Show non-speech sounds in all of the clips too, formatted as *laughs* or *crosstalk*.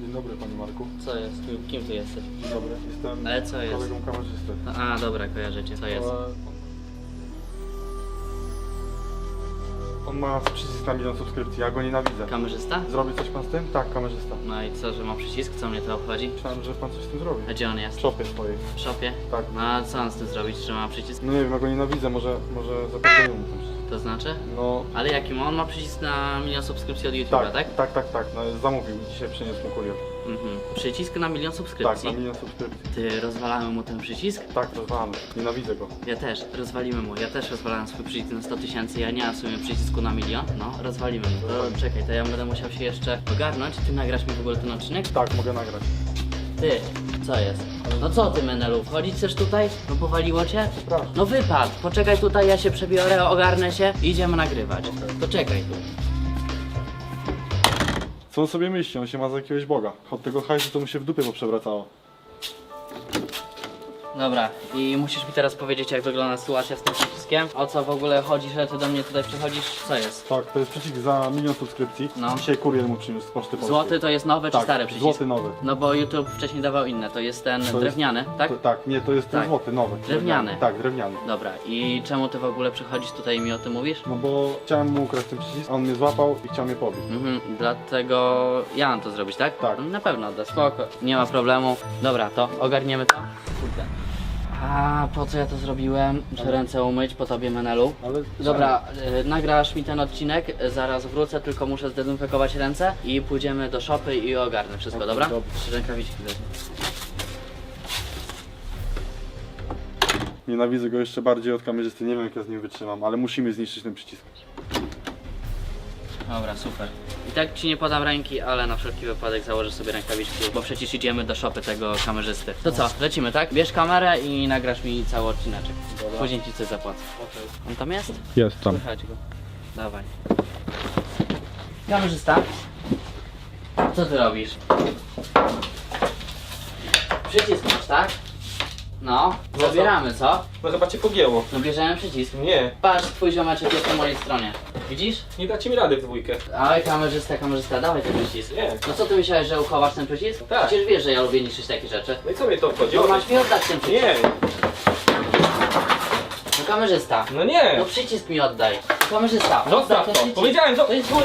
Dzień dobry Panie Marku. Co jest? Kim ty jesteś? Dzień dobry. Jestem Ale co jest? kolegą kamerzysty. A, dobra, kojarzę cię. Co jest? Ale On ma przycisk na milion subskrypcji, ja go nienawidzę. Kamerzysta? Zrobi coś pan z tym? Tak, kamerzysta. No i co, że ma przycisk? Co mnie to obchodzi? Myślałem, że pan coś z tym zrobi. A gdzie on jest? W szopie swojej. W szopie? Tak. No a co on z tym zrobić, że ma przycisk? No nie wiem, ja go nienawidzę, może, może zapierdolę mu ten przycisk. To znaczy? No, Ale jaki ma? On ma przycisk na milion subskrypcji od YouTube'a, tak, tak? tak, tak, tak, No, zamówił, dzisiaj przyniósł mu kurier. Mhm. Przycisk na milion Tak, subskrypcji? na milion subskrypcji. Ty, rozwalamy mu ten przycisk? Tak, znam. Nienawidzę go. Ja też, rozwalimy mu. Ja też rozwalałem swój przycisk na 100 tysięcy, ja nie mam w sumie przycisku na milion. No, rozwalimy mu. To, czekaj, to ja będę musiał się jeszcze ogarnąć. Ty nagrasz mi w ogóle ten odcinek? Tak, mogę nagrać. Ty, co jest? No co ty, Menelu, wchodzić chcesz tutaj? No powaliło cię? No wypad, poczekaj tutaj, ja się przebiorę, ogarnę się i idziemy nagrywać. To czekaj tu. Co on sobie myśli? On się ma za jakiegoś boga. Od tego hajsu to mu się w dupie poprzewracało. Dobra, i musisz mi teraz powiedzieć, jak wygląda sytuacja z tym O co w ogóle chodzi, że ty do mnie tutaj przychodzisz? Co jest? Tak, to jest przycisk za milion subskrypcji. No. Dzisiaj kurier mu przyniósł z poczty polskiej. Złoty to jest nowy czy tak, stary przycisk? złoty nowy. No bo YouTube wcześniej dawał inne, to jest ten jest- drewniany, tak? To, tak, nie, to jest ten Tak. złoty nowy. Drewniany. Tak, drewniany. Dobra, i czemu ty w ogóle przychodzisz tutaj i mi o tym mówisz? No bo chciałem mu ukraść ten przycisk, a on mnie złapał i chciał mnie pobić. Mhm, dlatego ja mam to zrobić, tak? Tak. Na pewno, da spoko, nie ma problemu. Dobra, to ogarniemy to. Kurde. A po co ja to zrobiłem? Muszę ręce umyć po tobie, Menelu. Ale Dobra, y, nagrasz mi ten odcinek, y, zaraz wrócę, tylko muszę zdezynfekować ręce i pójdziemy do szopy i ogarnę wszystko, Okej, dobra? dobra. Trzy rękawiczki weźmie. Nienawidzę go jeszcze bardziej od kamerzysty, nie wiem jak ja z nim wytrzymam, ale musimy zniszczyć ten przycisk. Dobra, super. I tak ci nie podam ręki, ale na wszelki wypadek założę sobie rękawiczki, bo przecież idziemy do szopy tego kamerzysty. To co, lecimy, tak? Bierz kamerę i nagrasz mi cały odcineczek. Dobra. Później ci coś zapłacę. On tam jest? Jest Słychać go. Dawaj. Kamerzysta. Co ty robisz? Przycisk masz, tak? No, No co? zabieramy, co? No chyba cię pogięło. No bierzemy przycisk. Nie, Patrz, twój ziomeczek jest po mojej stronie. Widzisz? nie dacie mi rady w dwójkę. Ale kamerzysta, kamerzysta, dawaj ten przycisk. Nie. No co ty myślałeś, że uchowasz ten przycisk? Tak. Przecież wiesz, że ja lubię niszczyć takie rzeczy. No i co mnie to obchodzi? No masz mi oddać ten przycisk. Nie, No kamerzysta. no nie. No przycisk mi oddaj. Kamerzysta. oddaj Zostaw ten to. przycisk. Powiedziałem, że... To jest mój...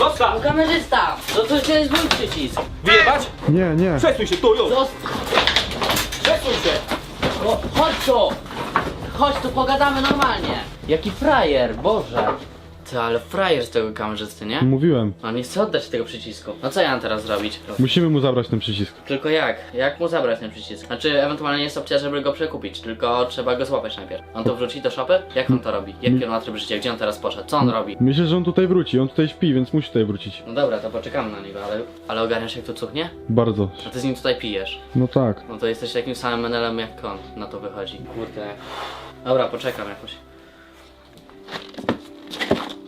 No Zostaw! kamerzysta! No to, to jest mój przycisk. Wyjebać? Nie, nie. Przesuń się, tu już! Zostaw. Chodź tu! Chodź tu, pogadamy normalnie. Jaki frajer, Boże. Ty, ale frajer z tego kamerzysty, nie? Mówiłem. On nie chce oddać tego przycisku. No co ja mam teraz zrobić? Musimy mu zabrać ten przycisk. Tylko jak? Jak mu zabrać ten przycisk? Znaczy, ewentualnie jest opcja, żeby go przekupić, tylko trzeba go złapać najpierw. On to wrzuci do szopy? Jak on to robi? Jaki on ma tryb życia? Gdzie on teraz poszedł? Co on robi? Myślę, że on tutaj wróci. On tutaj śpi, więc musi tutaj wrócić. No dobra, to poczekamy na niego, ale, ale ogarniasz jak tu cuchnie? Bardzo. A ty z nim tutaj pijesz. No tak. No to jesteś takim samym menelem jak on, na to wychodzi. Kurde. Dobra, poczekam jakoś.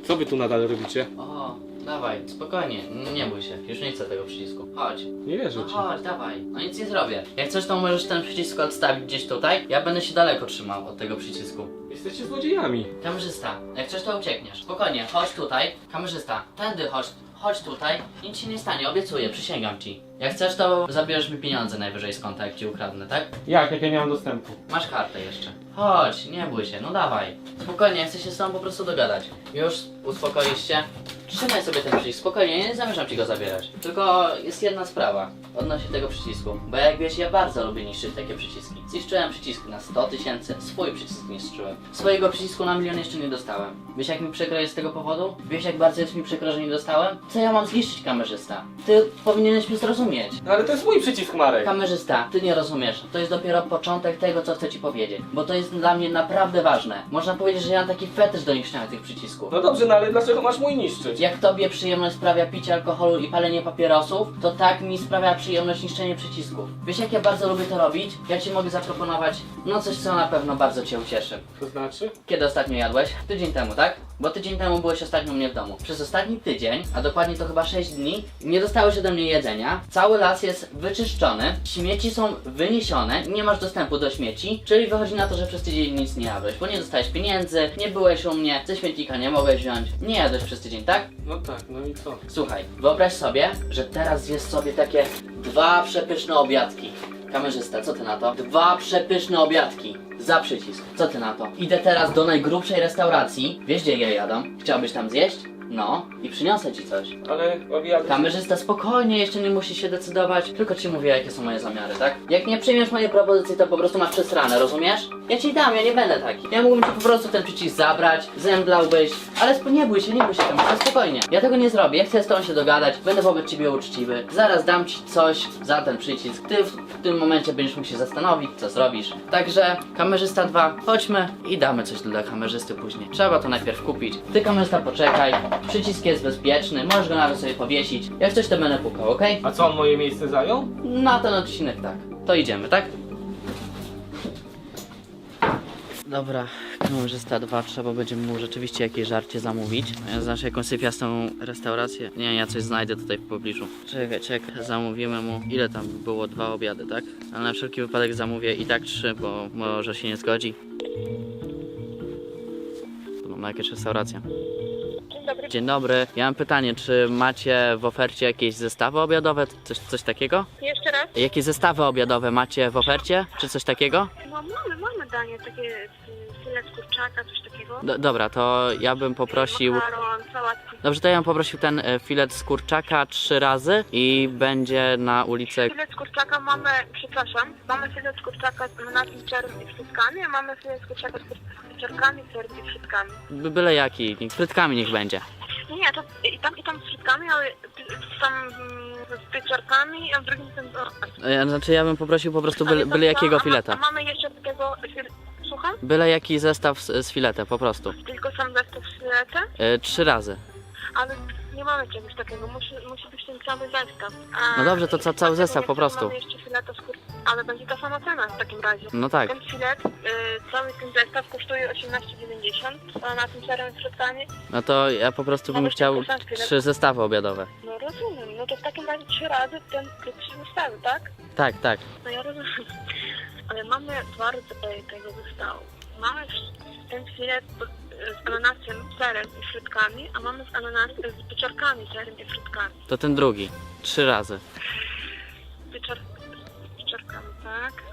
Co wy tu nadal robicie? O, dawaj, spokojnie, nie bój się, już nie chcę tego przycisku. Chodź. Nie wierzę No ci. chodź, dawaj. No nic nie zrobię. Jak coś, to możesz ten przycisk odstawić gdzieś tutaj. Ja będę się daleko trzymał od tego przycisku. Jesteście złodziejami. Kamerzysta, jak coś to uciekniesz. Spokojnie, chodź tutaj. Kamerzysta, tędy chodź. Chodź tutaj. Nic ci nie stanie, obiecuję, przysięgam ci. Jak chcesz, to zabierzesz mi pieniądze najwyżej z konta, jak ci ukradnę, tak? Jak? Jak ja nie mam dostępu? Masz kartę jeszcze. Chodź, nie bój się, no dawaj. Spokojnie, chcę się z tobą po prostu dogadać. Już uspokoisz się. Trzymaj sobie ten przycisk, spokojnie, nie zamierzam ci go zabierać. Tylko jest jedna sprawa odnośnie tego przycisku. Bo jak wiesz, ja bardzo lubię niszczyć takie przyciski. Zniszczyłem przycisk na 100 tysięcy, swój przycisk niszczyłem. Swojego przycisku na milion jeszcze nie dostałem. Wiesz jak mi przykro jest z tego powodu? Wiesz jak bardzo jest mi przykro, że nie dostałem? Co ja mam zniszczyć kamerzysta? Ty powinieneś mnie zrozumieć. No ale to jest mój przycisk, Marek. Kamerzysta, ty nie rozumiesz. To jest dopiero początek tego, co chcę ci powiedzieć. Bo to jest dla mnie naprawdę ważne. Można powiedzieć, że ja mam taki fetysz do niszczenia tych przycisków. No dobrze, no ale dlaczego masz mój niszczyć? Powiedzieć? Jak tobie przyjemność sprawia picie alkoholu i palenie papierosów, to tak mi sprawia przyjemność niszczenie przycisków. Wiesz jak ja bardzo lubię to robić? Ja ci mogę zaproponować, no coś co na pewno bardzo cię ucieszy. To znaczy? Kiedy ostatnio jadłeś? Tydzień temu, tak? Bo tydzień temu byłeś ostatnio u mnie w domu. Przez ostatni tydzień, a dokładnie to chyba 6 dni, nie dostałeś ode mnie jedzenia. Cały las jest wyczyszczony, śmieci są wyniesione, nie masz dostępu do śmieci, czyli wychodzi na to, że przez tydzień nic nie jadłeś, bo nie dostałeś pieniędzy, nie byłeś u mnie, ze śmietnika nie mogłeś wziąć, nie jadłeś przez tydzień, tak? No tak, no i co? Słuchaj, wyobraź sobie, że teraz zjesz sobie takie dwa przepyszne obiadki. Kamerzysta, co ty na to? Dwa przepyszne obiadki. Za przycisk. Co ty na to? Idę teraz do najgrubszej restauracji. Wiesz gdzie ja jadam? Chciałbyś tam zjeść? No, i przyniosę ci coś. Ale obiad... Kamerzysta, spokojnie, jeszcze nie musisz się decydować. Tylko ci mówię, jakie są moje zamiary, tak? Jak nie przyjmiesz mojej propozycji, to po prostu masz przesrane, rozumiesz? Ja ci dam, ja nie będę taki. Ja mógłbym ci po prostu ten przycisk zabrać, zemdlałbyś. Ale sp- nie bój się, nie bój się tam, spokojnie. Ja tego nie zrobię, ja chcę z tobą się dogadać, będę wobec ciebie uczciwy. Zaraz dam ci coś za ten przycisk. Ty w, w tym momencie będziesz mógł się zastanowić, co zrobisz. Także, kamerzysta 2, chodźmy i damy coś dla kamerzysty później. Trzeba to najpierw kupić. Ty kamerzysta poczekaj, przycisk jest bezpieczny, możesz go nawet sobie powiesić. Jak coś to będę pukał, okej? A co on moje miejsce zajął? Na ten odcinek tak. To idziemy, tak? Dobra, kamerzysta 2, trzeba będzie mu rzeczywiście jakieś żarcie zamówić. Ja znasz jakąś sypiastą restaurację? Nie, ja coś znajdę tutaj w pobliżu. Czekaj, czekaj, zamówimy mu. Ile tam było? Dwa obiady, tak? Ale na wszelki wypadek zamówię i tak trzy, bo może się nie zgodzi. To na jakaś restauracja. Dzień dobry. Dzień dobry, ja mam pytanie, czy macie w ofercie jakieś zestawy obiadowe? Coś, coś takiego? Jeszcze raz? Jakie zestawy obiadowe macie w ofercie? Czy coś takiego? No mamy, mamy danie, takie filet kurczaka, coś takiego. Do, dobra, to ja bym poprosił. Makaron, sałatki. Dobrze, to ja bym poprosił ten e, filet z kurczaka trzy razy i będzie na ulicę. Filet z kurczaka mamy, przepraszam, mamy filet z kurczaka z i frytkami, a mamy filet z kurczaka z pieczarkami, frytkami. by- Byle jaki, frytkami niech będzie. Nie, to i tam, i tam z frytkami, ale tam mm, z pieczarkami, a w drugim ten... E, Znaczy, ja bym poprosił po prostu byle, byle jakiego A fileta. Mamy jeszcze takiego... Słucham? Byle jaki zestaw z, z filetem, po prostu. Tylko sam zestaw fileta? E, Trzy razy. Ale nie mamy czegoś takiego, musi, musi być ten cały zestaw. A, No dobrze, to ca- cały a zestaw po prostu. Mamy jeszcze fileta z kur... ale będzie ta sama cena w takim razie. No tak. Ten filet, y, cały ten zestaw kosztuje 18,90, a na tym serem z frytkami, No to ja po prostu bym chciał filet. trzy zestawy obiadowe. no rozumiem, no to w takim razie trzy razy ten te trzy zestawy, tak? Tak, tak. No ja rozumiem. *laughs* Ale mamy dwa rodzaje tego zestawu. Mamy ten filet y, z ananasem, serem i frytkami, a mamy z ananasem, z pieczarkami, serem i frytkami. To ten drugi. Trzy razy. Pieczar...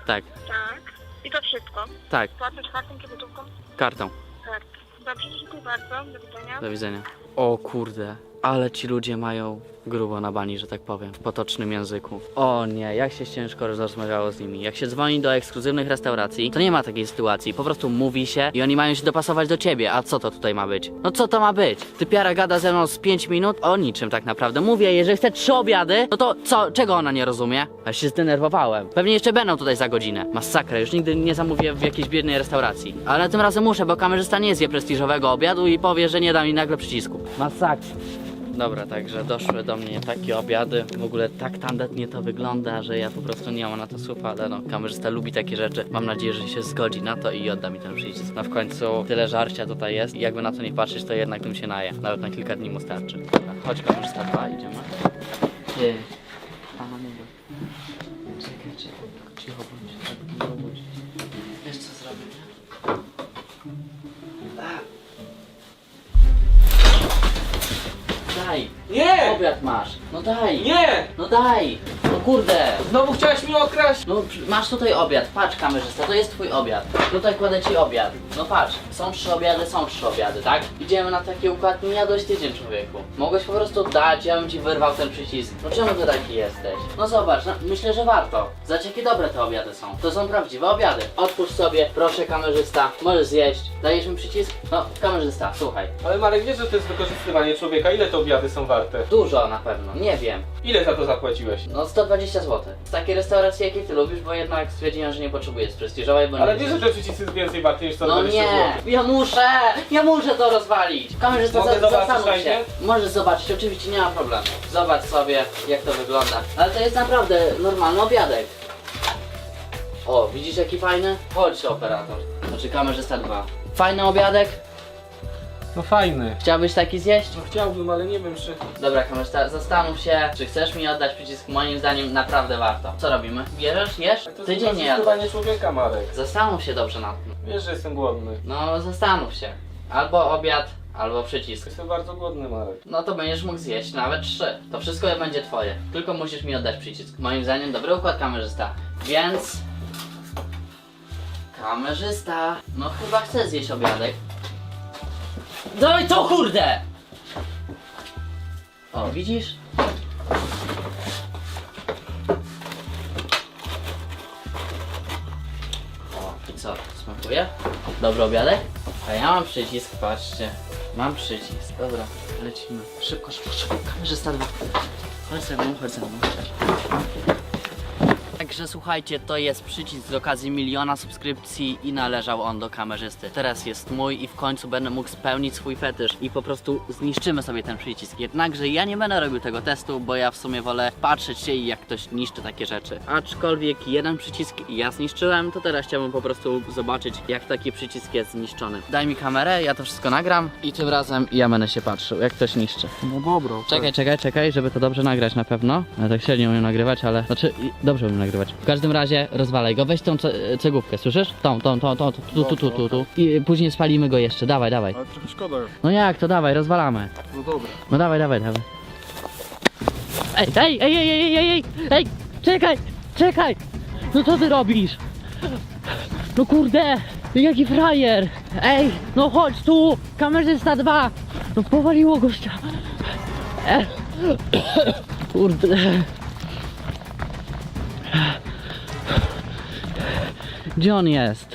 tak? Tak. I to wszystko. tak. Płatność kartą czy gotówką? Kartą. Tak. Dobrze, dziękuję bardzo. Do widzenia. Do widzenia. O kurde, ale ci ludzie mają grubo na bani, że tak powiem, w potocznym języku. O nie, jak się ciężko rozmawiało z nimi. Jak się dzwoni do ekskluzywnych restauracji, to nie ma takiej sytuacji. Po prostu mówi się i oni mają się dopasować do ciebie. A co to tutaj ma być? No co to ma być? Ty piara gada ze mną z 5 minut o niczym tak naprawdę. Mówię, jeżeli chce trzy obiady, no to co, czego ona nie rozumie? Ja się zdenerwowałem. Pewnie jeszcze będą tutaj za godzinę. Masakra, już nigdy nie zamówię w jakiejś biednej restauracji. Ale tym razem muszę, bo kamerzysta nie zje prestiżowego obiadu i powie, że nie da mi nagle przycisku. Masakra. Dobra, także doszły do mnie takie obiady. W ogóle tak tandetnie to wygląda, że ja po prostu nie mam na to słów, ale no, kamerzysta lubi takie rzeczy. Mam nadzieję, że się zgodzi na to i odda mi ten przycisk. No w końcu tyle żarcia tutaj jest i jakby na to nie patrzeć, to jednak bym się naje. Nawet na kilka dni mu starczy. Dobra, chodź kamerzysta 2, idziemy. Ty. Nie! Obiad masz! No daj! Nie! No daj! No kurde! Znowu chciałeś mnie okraść? No masz tutaj obiad, patrz kamerzysta, to jest twój obiad. Tutaj kładę ci obiad. No patrz, są trzy obiady, są trzy obiady, tak? Idziemy na taki układ, nie jadłeś tydzień człowieku. Mogłeś po prostu dać, ja bym ci wyrwał ten przycisk. No czemu ty taki jesteś? No zobacz, no, myślę, że warto. Zobacz jakie dobre te obiady są. To są prawdziwe obiady. Otwórz sobie, proszę kamerzysta, możesz zjeść. Dajesz mi przycisk? No, kamerzysta, słuchaj. Ale Marek, wiesz, że to jest wykorzystywanie człowieka? Ile te obiady są warte? Dużo na pewno, nie wiem. Ile za to zapłaciłeś? No 120 zł. Z takiej restauracji, jakiej ty lubisz, bo jednak stwierdziłem, że nie potrzebujesz prestiżowej, bo Ale nie wiesz, że ten przycisk jest więcej warty niż No 120 nie, zł. Ja muszę, ja muszę to rozwalić. Kamerzysta, Mogę za, zobaczyć zastanów się. fajnie? Możesz zobaczyć, oczywiście nie ma problemu. Zobacz sobie, jak to wygląda. Ale to jest naprawdę normalny obiadek. O, widzisz jaki fajny? Chodź operator. Znaczy kamerzysta 2. Fajny obiadek? No fajny. Chciałbyś taki zjeść? No chciałbym, ale nie wiem czy... Dobra kamerzysta, zastanów się, czy chcesz mi oddać przycisk. Moim zdaniem naprawdę warto. Co robimy? Bierzesz? Jesz? To Tydzień jest nie jadłeś. wykorzystywanie człowieka, Marek. Zastanów się dobrze nad tym. Wiesz, że jestem głodny. No, zastanów się. Albo obiad, albo przycisk. Jestem bardzo głodny, Marek. No to będziesz mógł zjeść nawet trzy. To wszystko będzie twoje. Tylko musisz mi oddać przycisk. Moim zdaniem dobry układ kamerzysta. Więc... Kamerzysta. No chyba chcę zjeść obiadek. No i co kurde! O, widzisz? O, i co? Smakuje? Dobry obiadek? A ja mam przycisk, patrzcie. Mam przycisk. Dobra, lecimy. Szybko, szybko, szybko. Kamerzysta dwa. Chodź ze mną, chodź ze mną. Także słuchajcie, to jest przycisk z okazji miliona subskrypcji i należał on do kamerzysty. Teraz jest mój i w końcu będę mógł spełnić swój fetysz i po prostu zniszczymy sobie ten przycisk. Jednakże ja nie będę robił tego testu, bo ja w sumie wolę patrzeć się i jak ktoś niszczy takie rzeczy. Aczkolwiek jeden przycisk ja zniszczyłem, to teraz chciałbym po prostu zobaczyć jak taki przycisk jest zniszczony. Daj mi kamerę, ja to wszystko nagram i tym razem ja będę się patrzył jak ktoś niszczy. No dobra. Czekaj, czekaj, czekaj, żeby to dobrze nagrać na pewno. Ja tak średnio umiem nagrywać, ale... Znaczy, dobrze umiem nagrywać. W każdym razie rozwalaj go, weź tą ce cegówkę, słyszysz? Tą, tą, tą, tą, tu, tu, tu, tu, tu. I później spalimy go jeszcze, dawaj, dawaj. Ale trochę szkoda. No jak to, dawaj, rozwalamy. No dobra. No dawaj, dawaj, dawaj. Ej, ej, ej, ej, ej, ej, ej, ej, czekaj, czekaj! No co ty robisz? No kurde, jaki frajer! Ej, no chodź tu, kamerzysta 2! No powaliło gościa. E. Kurde. Gdzie on jest?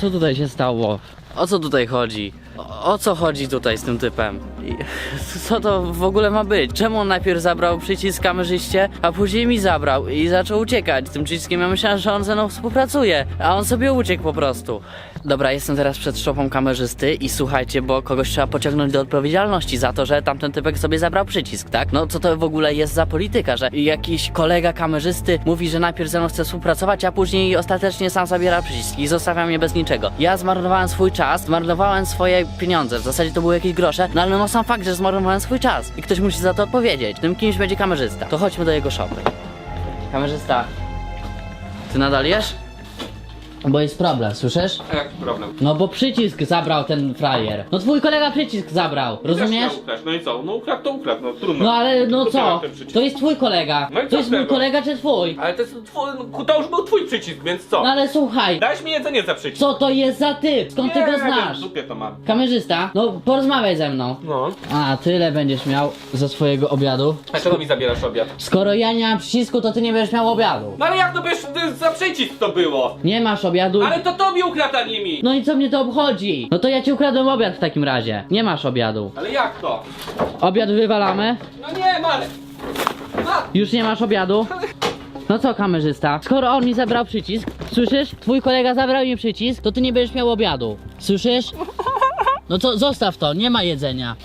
Co tutaj się stało? O co tutaj chodzi? O, o co chodzi tutaj z tym typem? I- *laughs* Co to w ogóle ma być? Czemu on najpierw zabrał przycisk kamerzyście, a później mi zabrał i zaczął uciekać z tym przyciskiem? Ja myślałem, że on ze mną współpracuje, a on sobie uciekł po prostu. Dobra, jestem teraz przed szopą kamerzysty i słuchajcie, bo kogoś trzeba pociągnąć do odpowiedzialności za to, że tamten typek sobie zabrał przycisk, tak? No co to w ogóle jest za polityka, że jakiś kolega kamerzysty mówi, że najpierw ze mną chce współpracować, a później ostatecznie sam zabiera przycisk i zostawia mnie bez niczego. Ja zmarnowałem swój czas, zmarnowałem swoje pieniądze, w zasadzie to były jakieś grosze, no ale no sam fakt, że zmarnowałem swój czas i ktoś musi za to odpowiedzieć. Tym kimś będzie kamerzysta. To chodźmy do jego szopy. Kamerzysta, ty nadal jesz? Bo jest problem, słyszysz? A jaki problem? No bo przycisk zabrał ten frajer. No twój kolega przycisk zabrał, rozumiesz? Też miał ukraść. No i co? No ukradł to ukradł, no trudno. No ale no co? ten przycisk. To jest twój kolega. No i co To jest mój tego? kolega czy twój? Ale to jest twój, no, to już był twój przycisk, więc co? No ale słuchaj, Dałeś mi jedzenie za przycisk. co to jest za typ? Skąd ty go znasz? w dupie to mam. Kamerzysta? No porozmawiaj ze mną. No. A, tyle będziesz miał ze swojego obiadu. A czego mi zabierasz obiad? Skoro ja nie mam przycisku, to ty nie będziesz miał obiadu. No ale jak to wiesz, to za przycisk to było? Nie masz obiadu. Ale to tobie ukradł, a nie mi. No i co mnie to obchodzi? No to ja ci ukradłem obiad w takim razie. Nie masz obiadu. Ale jak to? Obiad wywalamy? No nie, Marek. Ma. Już nie masz obiadu? No co kamerzysta? Skoro on mi zabrał przycisk, słyszysz? Twój kolega zabrał mi przycisk, to ty nie będziesz miał obiadu. Słyszysz? No to zostaw to, nie ma jedzenia.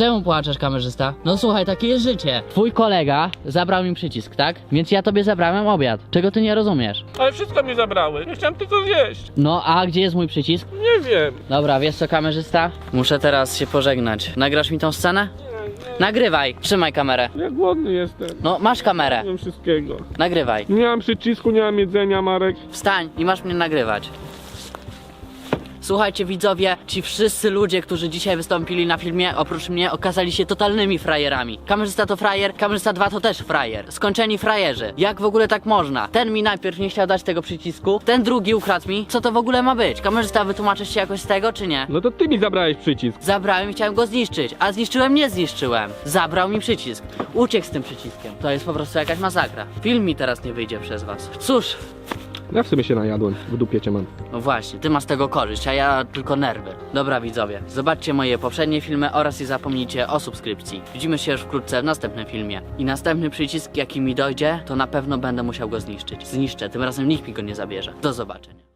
Czemu płaczesz, kamerzysta? No słuchaj, takie jest życie. Twój kolega zabrał mi przycisk, tak? Więc ja tobie zabrałem obiad. Czego ty nie rozumiesz? Ale wszystko mi zabrały. Nie chciałem tylko zjeść. No, a gdzie jest mój przycisk? Nie wiem. Dobra, wiesz co, kamerzysta? Muszę teraz się pożegnać. Nagrasz mi tą scenę? Nagrywaj, trzymaj kamerę. Ja głodny jestem. No, masz kamerę. wiem wszystkiego. Nagrywaj. Nie mam przycisku, nie mam jedzenia, Marek. Wstań i masz mnie nagrywać. Słuchajcie widzowie, ci wszyscy ludzie, którzy dzisiaj wystąpili na filmie, oprócz mnie, okazali się totalnymi frajerami. Kamerzysta to frajer, kamerzysta 2 to też frajer. Skończeni frajerzy. Jak w ogóle tak można? Ten mi najpierw nie chciał dać tego przycisku, ten drugi ukradł mi. Co to w ogóle ma być? Kamerzysta, wytłumaczysz się jakoś z tego, czy nie? No to ty mi zabrałeś przycisk. Zabrałem i chciałem go zniszczyć, a zniszczyłem, nie zniszczyłem. Zabrał mi przycisk. Uciekł z tym przyciskiem. To jest po prostu jakaś masakra. Film mi teraz nie wyjdzie przez was. Cóż, Ja w sobie się najadłem, w dupie cię mam. No właśnie, ty masz tego korzyść, a ja tylko nerwy. Dobra widzowie, zobaczcie moje poprzednie filmy oraz nie zapomnijcie o subskrypcji. Widzimy się już wkrótce w następnym filmie. I następny przycisk jaki mi dojdzie, to na pewno będę musiał go zniszczyć. Zniszczę, tym razem nikt mi go nie zabierze. Do zobaczenia.